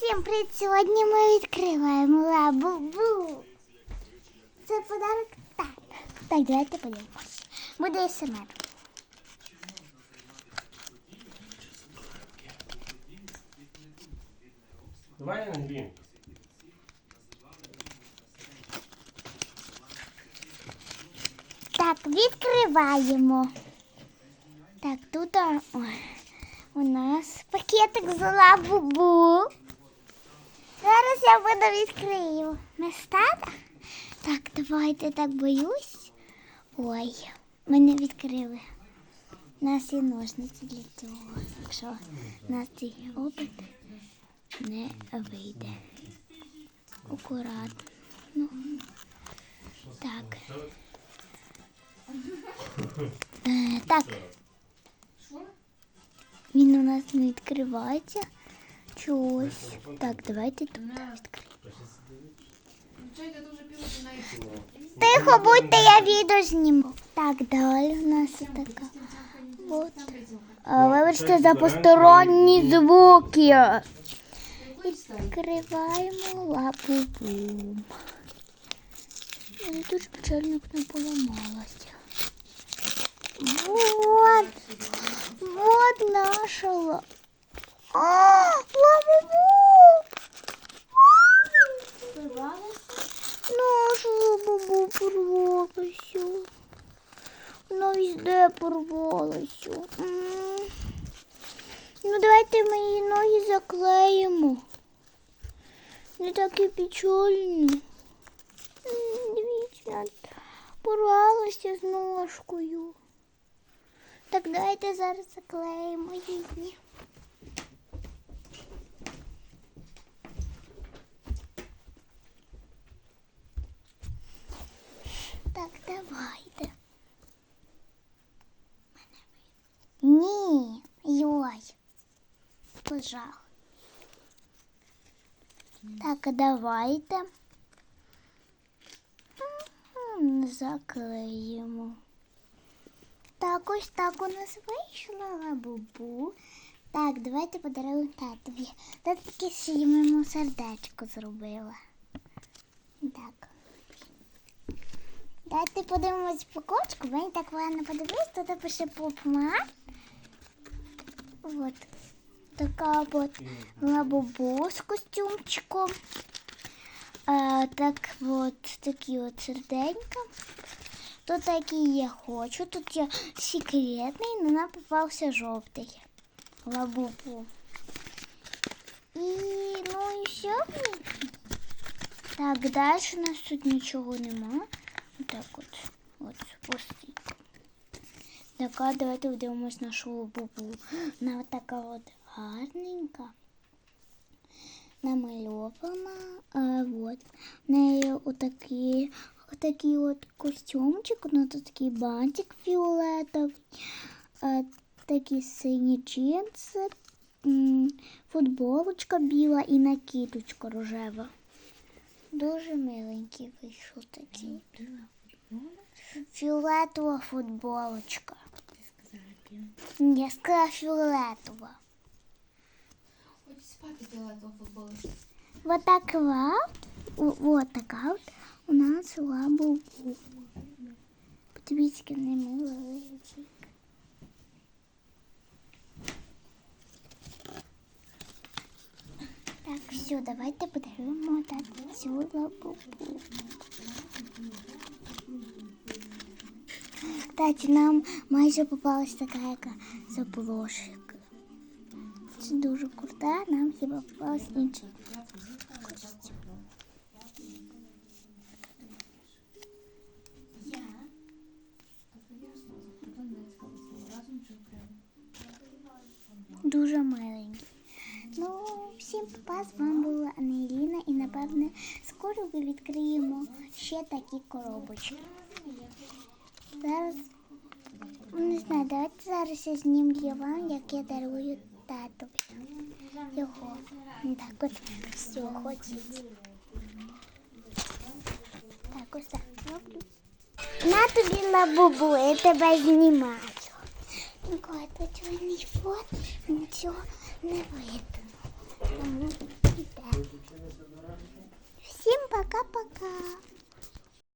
Всім привіт! Сьогодні ми відкриваємо лабубу. Це подарок так. Так, давайте подивимось. Буде СМР. Давай на грім. Так, відкриваємо. Так, тут а, у нас пакетик з лабубу. Зараз я буду відкрию. Мистата? Так, давайте так боюсь. Ой, мене відкрили. У нас є ножниці для цього. Якщо у нас цей опит не вийде. Акуратно. Ну, так. Е, так. Він у нас не відкривається. Чогось. Так, давайте тут відкриємо. Тихо будьте, я відео зніму. Так, далі у нас така. От. А, Вибачте за посторонні звуки. Відкриваємо лапу-бум. Вона дуже печально як не поламалася. Вот. Вот наша ла... А, лапу-бум! Наша лапу порвалася. Вона везде порвалася. Ну, давайте ми її ноги заклеїмо. Не так і печально. Дивіться, порвалася з ножкою. Так давайте зараз заклеїмо її. Так, давайте. Ні, йой. Пожах. Так, давайте. Заклеїмо. Так, ось так у нас вийшло лабубу. Так, давайте подаруємо татові. Тато таке ще йому сердечко зробила. Так. Давайте подивимось по кочку, бо я так погано подивлюсь, тут пише попма. От. Така от лабубу з костюмчиком. А, так от такі от серденька. Тут такі я хочу, тут є секретний, але нам попався жовтий. Лабубу. І ну і все. Так, далі у нас тут нічого нема. Так от, от пустий. Така, давайте подивимось нашу бубу. Вона така от гарненька. Намальована. А, от. В неї отакий, отакий от костюмчик, ну тут такий бантик фіолетовий, а, такі сині джинси, футболочка біла і накидочка рожева. Дуже миленький вийшов такий. Фіолетова футболочка. Я сказала фіолетова. Хоч спати фіолетового футболу. Вот такая вот, вот такая вот у нас лабубу. Подивіться, яка не мила личик. Так, все, давайте подаруємо так цю лабубу. Кстати, нам майже попалась така яка з Це дуже крута, нам хіба попалась інша. Дуже миленький. Ну, всім папа, з вами була Ангеліна і напевне скоро ми відкриємо ще такі коробочки. Зараз не знаю, давайте зараз я знімлю вам, як я дарую тату. Його так от все ходить. Так усе роблю. На тобі лабубу, я тебе знімаю. Ніколи ну, тут чорний фон, нічого не видно. Тому йде. Всім пока-пока.